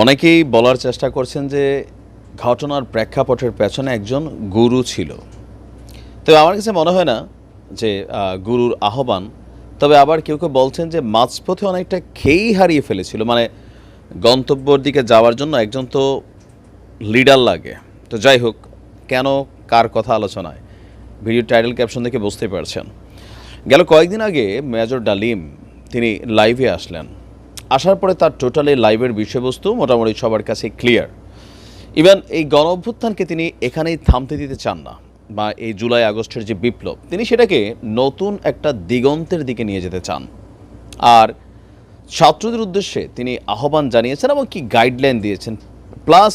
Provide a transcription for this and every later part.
অনেকেই বলার চেষ্টা করছেন যে ঘটনার প্রেক্ষাপটের পেছনে একজন গুরু ছিল। তবে আমার কাছে মনে হয় না যে গুরুর আহ্বান, তবে আবার কেউ কেউ বলছেন যে মাঝপথে অনেকটা খেয়েই হারিয়ে ফেলেছিল। মানে গন্তব্যর দিকে যাওয়ার জন্য একজন তো লিডার লাগে। তো যাই হোক, কেন, কার কথা আলোচনায়? ভিডিও টাইটেল ক্যাপশন দেখে বুঝতে পারছেন। গেল কয়েকদিন আগে মেজর ডালিম, তিনি লাইভে আসলেন। আসার পরে তার টোটালি লাইভের বিষয়বস্তু মোটামুটি সবার কাছে ক্লিয়ার। ইভেন এই গণ অভ্যুত্থানকে তিনি এখানেই থামতে দিতে চান না, বা এই জুলাই আগস্টের যে বিপ্লব, তিনি সেটাকে নতুন একটা দিগন্তের দিকে নিয়ে যেতে চান। আর ছাত্রদের উদ্দেশ্যে তিনি আহ্বান জানিয়েছেন এবং কি গাইডলাইন দিয়েছেন, প্লাস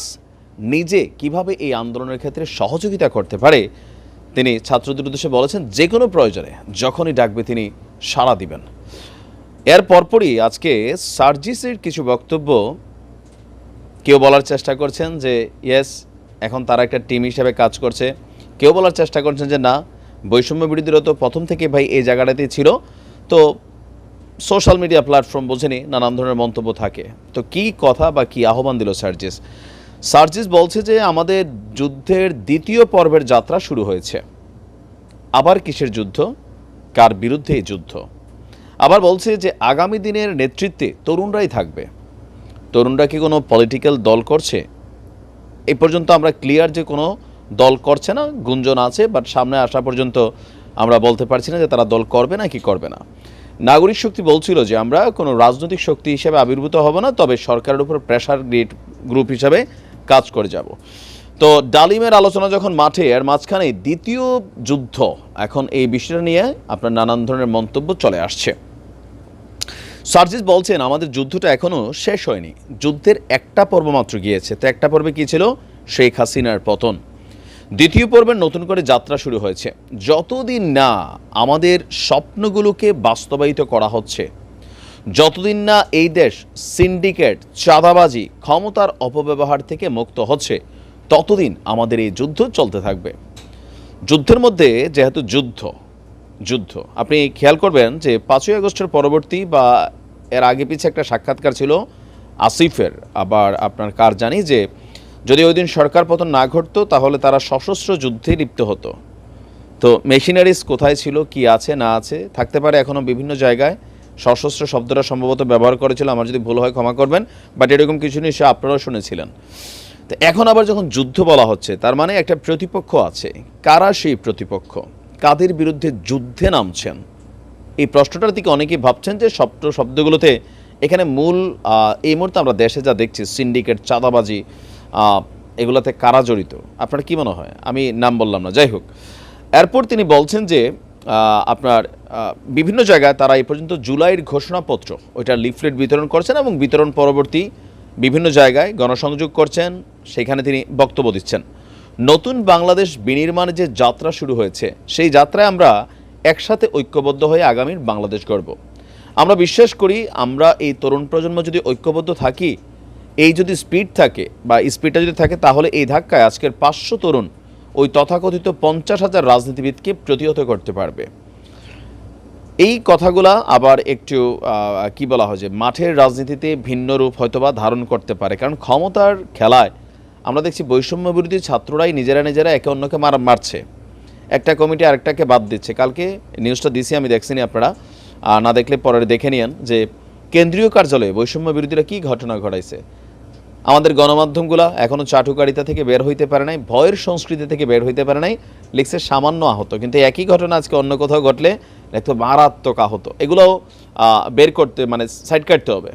নিজে কীভাবে এই আন্দোলনের ক্ষেত্রে সহযোগিতা করতে পারে, তিনি ছাত্রদের উদ্দেশ্যে বলেছেন, যে কোনো প্রয়োজনে যখনই ডাকবে তিনি সাড়া দিবেন। এর পরপরই আজকে সার্জিসের কিছু বক্তব্য কেউ বলার চেষ্টা করছেন যে, ইয়েস, এখন তারা একটা টিম হিসেবে কাজ করছে। কেউ বলার চেষ্টা করছেন যে, না, বৈষম্য বিরোধীরা তো প্রথম থেকে ভাই এই জায়গাটাতেই ছিল। তো সোশ্যাল মিডিয়া প্ল্যাটফর্ম বোঝেনি, নানান ধরনের মন্তব্য থাকে। তো কি কথা বা কি আহ্বান দিল সার্জিস? সার্জিস বলছে যে, আমাদের যুদ্ধের দ্বিতীয় পর্বের যাত্রা শুরু হয়েছে। আবার কিসের যুদ্ধ? কার বিরুদ্ধে যুদ্ধ? আবার বলছে যে আগামী দিনের নেতৃত্বে তরুণরাই থাকবে। তরুণরা কি কোনো পলিটিক্যাল দল করছে? এই পর্যন্ত আমরা ক্লিয়ার যে কোনো দল করছে না, গুঞ্জন আছে বাট সামনে আসা পর্যন্ত আমরা বলতে পারছি না যে তারা দল করবে না কি করবে না। নাগরিক শক্তি বলছিল যে আমরা কোনো রাজনৈতিক শক্তি হিসেবে আবির্ভূত হব না, তবে সরকারের উপর প্রেশার গ্রিড গ্রুপ হিসাবে কাজ করে যাব। তো ডালিমের আলোচনা যখন মাঠে, এর মাঝখানে দ্বিতীয় যুদ্ধ, এখন এই বিষয়টা নিয়ে আপনার নানান ধরনের মন্তব্য চলে আসছে। সার্জিস বলছেন, আমাদের যুদ্ধটা এখনও শেষ হয়নি। যুদ্ধের একটা পর্ব মাত্র গিয়েছে। তো একটা পর্বে কী ছিল? শেখ হাসিনার পতন। দ্বিতীয় পর্বের নতুন করে যাত্রা শুরু হয়েছে। যতদিন না আমাদের স্বপ্নগুলোকে বাস্তবায়িত করা হচ্ছে, যতদিন না এই দেশ সিন্ডিকেট, চাঁদাবাজি, ক্ষমতার অপব্যবহার থেকে মুক্ত হচ্ছে, ততদিন আমাদের এই যুদ্ধ চলতে থাকবে। যুদ্ধের মধ্যে যেহেতু যুদ্ধ যুদ্ধ, আপনি খেয়াল করবেন যে পাঁচই আগস্টের পরবর্তী বা এর আগে পিছে একটা সাক্ষাৎকার ছিল আসিফের, আবার আপনার কার জানি যে যদি ওই দিন সরকার পতন না ঘটতো তাহলে তারা সশস্ত্র যুদ্ধে লিপ্ত হতো। তো মেশিনারিজ কোথায় ছিল, কি আছে, না আছে, থাকতে পারে এখনও বিভিন্ন জায়গায়। সশস্ত্র শব্দটা সম্ভবত ব্যবহার করেছিল, আমার যদি ভুল হয় ক্ষমা করবেন, বাট এরকম কিছু নিয়ে সে আপনারাও শুনেছিলেন। তো এখন আবার যখন যুদ্ধ বলা হচ্ছে, তার মানে একটা প্রতিপক্ষ আছে। কারা সেই প্রতিপক্ষ? কাদের বিরুদ্ধে যুদ্ধে নামছেন? এই প্রশ্নটার দিকে অনেকেই ভাবছেন যে শব্দ শব্দগুলোতে এখানে মূল এই মুহূর্তে আমরা দেশে যা দেখছি, সিন্ডিকেট, চাঁদাবাজি এগুলোতে কারা জড়িত? আপনার কি মনে হয়? আমি নাম বললাম না, যাই হোক। এরপর তিনি বলছেন যে আপনার বিভিন্ন জায়গায় তারা এই পর্যন্ত জুলাইয়ের ঘোষণাপত্র, ওইটা লিফলেট বিতরণ করছেন এবং বিতরণ পরবর্তী বিভিন্ন জায়গায় গণসংযোগ করছেন, সেখানে তিনি বক্তব্য দিচ্ছেন। নতুন বাংলাদেশ বিনির্মাণে যে যাত্রা শুরু হয়েছে, সেই যাত্রায় আমরা একসাথে ঐক্যবদ্ধ হয়ে আগামীর বাংলাদেশ গড়ব। আমরা বিশ্বাস করি, আমরা এই তরুণ প্রজন্ম যদি ঐক্যবদ্ধ থাকি, এই যদি স্পিড থাকে বা স্পিডটা যদি থাকে, তাহলে এই ধাক্কায় আজকের পাঁচশো তরুণ ওই তথাকথিত পঞ্চাশ হাজার রাজনীতিবিদকে প্রতিহত করতে পারবে। এই কথাগুলা আবার একটু কি বলা হয় যে, মাঠের রাজনীতিতে ভিন্ন রূপ হয়তোবা ধারণ করতে পারে। কারণ ক্ষমতার খেলায় আমরা দেখছি বৈষম্য বিরোধী ছাত্ররাই নিজেরা নিজেরা একে অন্যকে মারা, মারছে। একটা কমিটি আরেকটাকে বাদ দিচ্ছে। কালকে নিউজটা দিছি, আমি দেখছিনি আপনারা। না দেখলে পরে দেখে নিয়েন যে কেন্দ্রীয় কার্যালয়ে বৈষম্য বিরোধীরা কী ঘটনা ঘটাইছে। আমাদের গণমাধ্যমগুলো এখনও চাটুকারিতা থেকে বের হইতে পারে নাই, ভয়ের সংস্কৃতি থেকে বের হইতে পারে নাই, লিখছে সামান্য আহত। কিন্তু একই ঘটনা আজকে অন্য কোথাও ঘটলে লিখতো মারাত্মক আহত। এগুলোও বের করতে মানে সাইড কাটতে হবে।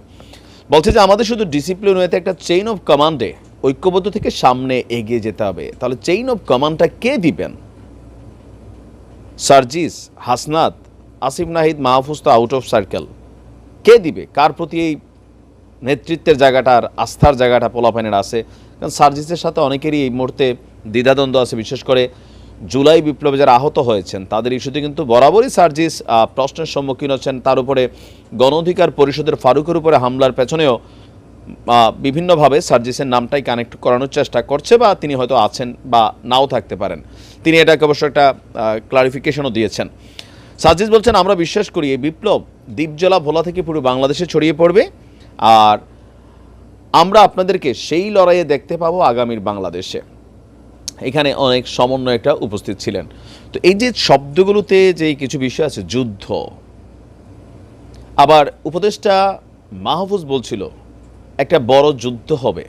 বলছে যে আমাদের শুধু ডিসিপ্লিন হয়েতে একটা চেইন অফ কমান্ডে ঐক্যবদ্ধ থেকে সামনে এগিয়ে যেতে হবে। তাহলে চেইন অফ কমান্ডটা কে দিবেন? সার্জিস, হাসনাত, আসিফ নাহিদ, মাহফুজ তো আউট অফ সার্কেল কে দিবে? কার প্রতি এই নেতৃত্বের জায়গাটার আস্থার জায়গাটা পোলাপানের আছে? কারণ সার্জিসের সাথে অনেকেরই এই মুহূর্তে দ্বিধাদ্বন্দ্ব আছে, বিশেষ করে জুলাই বিপ্লবে যারা আহত হয়েছেন, তাদের ইস্যুতে কিন্তু বরাবরই সার্জিস প্রশ্নের সম্মুখীন হচ্ছেন। তার উপরে গণ অধিকার পরিষদের ফারুকের উপরে হামলার পেছনেও বিভিন্নভাবে সার্জিসের নামটাই কানেক্ট করানোর চেষ্টা করছে বা তিনি হয়তো আছেন বা নাও থাকতে পারেন। তিনি এটাকে অবশ্য একটা ক্লারিফিকেশনও দিয়েছেন। সার্জিস বলছেন, আমরা বিশ্বাস করি এই বিপ্লব দ্বীপজলা ভোলা থেকে পুরো বাংলাদেশে ছড়িয়ে পড়বে আর আমরা আপনাদেরকে সেই লড়াইয়ে দেখতে পাবো আগামীর বাংলাদেশে। এখানে অনেক সমন্বয়করা উপস্থিত ছিলেন। তো এই যে শব্দগুলোতে যে কিছু বিষয় আছে, যুদ্ধ। আবার উপদেষ্টা মাহফুজ বলছিল একটা বড় যুদ্ধ হবে।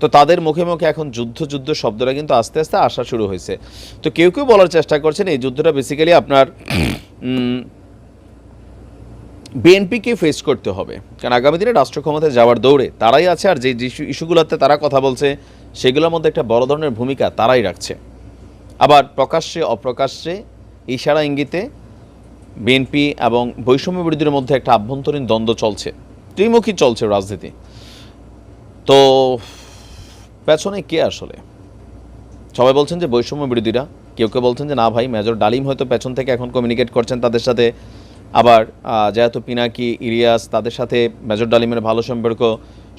তো তাদের মুখে মুখে এখন যুদ্ধ যুদ্ধ শব্দটা কিন্তু আস্তে আস্তে আসা শুরু হয়েছে। তো কেউ কেউ বলার চেষ্টা করছেন, এই যুদ্ধটা বেসিক্যালি আপনার বিএনপিকে ফেস করতে হবে। কারণ আগামী দিনে রাষ্ট্র ক্ষমতায় যাওয়ার দৌড়ে তারাই আছে আর যে ইস্যু ইস্যুগুলোতে তারা কথা বলছে, সেগুলোর মধ্যে একটা বড় ধরনের ভূমিকা তারাই রাখছে। আবার প্রকাশ্যে, অপ্রকাশ্যে ইশারা ইঙ্গিতে বিএনপি এবং বৈষম্য বিরোধীদের মধ্যে একটা আভ্যন্তরীণ দ্বন্দ্ব চলছে। ত্রিমুখী চলছে রাজনীতি। তো পেছনে কে আসলে? সবাই বলছেন যে বৈষম্য বিরোধীরা। কেউ কেউ বলছেন যে না ভাই, মেজর ডালিম হয়তো পেছন থেকে এখন কমিউনিকেট করছেন তাদের সাথে। আবার যেহেতু পিনাকি ইরিয়াস তাদের সাথে মেজর ডালিমের ভালো সম্পর্ক,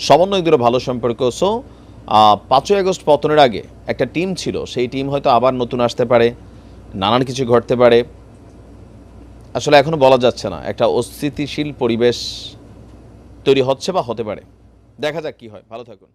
সমন্বয়কদেরও ভালো সম্পর্ক। সো পাঁচই আগস্ট পতনের আগে একটা টিম ছিল, সেই টিম হয়তো আবার নতুন আসতে পারে, নানান কিছু ঘটতে পারে। আসলে এখনও বলা যাচ্ছে না, একটা অস্থিতিশীল পরিবেশ তৈরি হচ্ছে বা হতে পারে। দেখা যাক কি হয়। ভালো থাকুন।